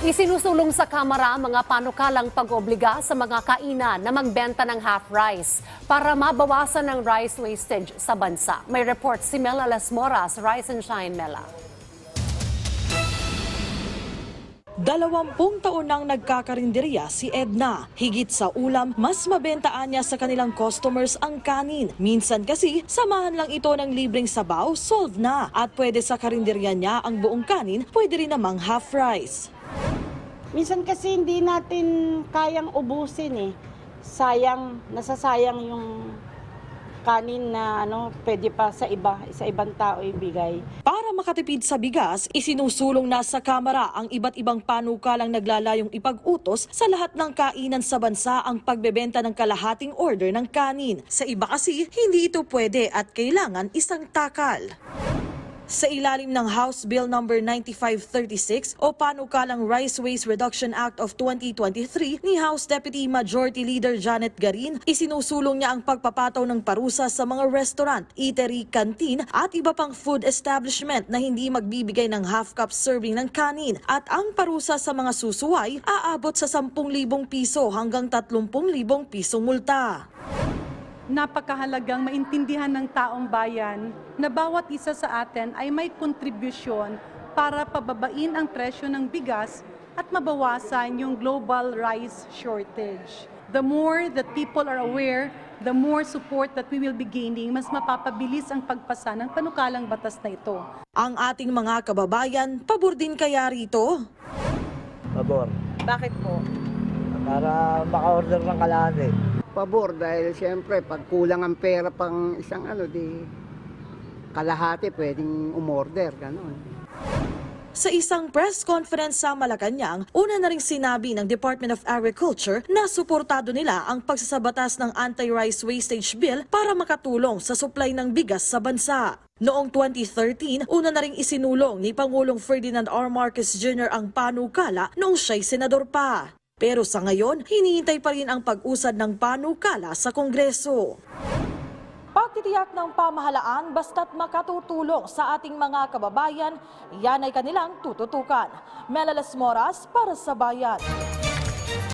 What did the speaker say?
Isinusulong sa Kamara ang mga panukalang pag-obliga sa mga kainan na magbenta ng half rice para mabawasan ang rice wastage sa bansa. May report si Mela Las Moras, Rise and Shine Mela. Dalawampung taon nang nagkakarinderya si Edna. Higit sa ulam, mas mabentaan niya sa kanilang customers ang kanin. Minsan kasi, samahan lang ito ng libreng sabaw, solve na. At pwede sa karinderya niya ang buong kanin, pwede rin namang half rice. Minsan kasi hindi natin kayang ubusin eh. Sayang, nasasayang yung kanin na ano, pwede pa sa iba, sa ibang tao ibigay. Para makatipid sa bigas, isinusulong na sa Kamara ang iba't ibang panukalang naglalayong ipag-utos sa lahat ng kainan sa bansa ang pagbebenta ng kalahating order ng kanin. Sa iba kasi, hindi ito pwede at kailangan isang takal. Sa ilalim ng House Bill No. 9536 o Panukalang Rice Waste Reduction Act of 2023 ni House Deputy Majority Leader Janet Garin, isinusulong niya ang pagpapataw ng parusa sa mga restaurant, eatery, canteen at iba pang food establishment na hindi magbibigay ng half cup serving ng kanin at ang parusa sa mga susuway aabot sa 10,000 piso hanggang 30,000 pisong multa. Napakahalagang maintindihan ng taong bayan na bawat isa sa atin ay may kontribusyon para pababain ang presyo ng bigas at mabawasan yung global rice shortage. The more that people are aware, the more support that we will be gaining, mas mapapabilis ang pagpasa ng panukalang batas na ito. Ang ating mga kababayan, pabor din kaya rito? Pabor. Bakit po? Para maka-order ng kalahati. Pabor dahil siyempre pag kulang ang pera pang isang ano di kalahati pwedeng umorder ganon. Sa isang press conference sa Malacanang, una na ring sinabi ng Department of Agriculture na suportado nila ang pagsasabatas ng Anti-Rice Wastage Bill para makatulong sa supply ng bigas sa bansa. Noong 2013, una na ring isinulong ni Pangulong Ferdinand R. Marcos Jr. ang panukala noong siya'y senador pa. Pero sa ngayon, hinihintay pa rin ang pag-usad ng panukala sa Kongreso. Pagtitiyak ng pamahalaan basta't makatutulong sa ating mga kababayan, yan ay kanilang tututukan. Melalas Moras para sa Bayan.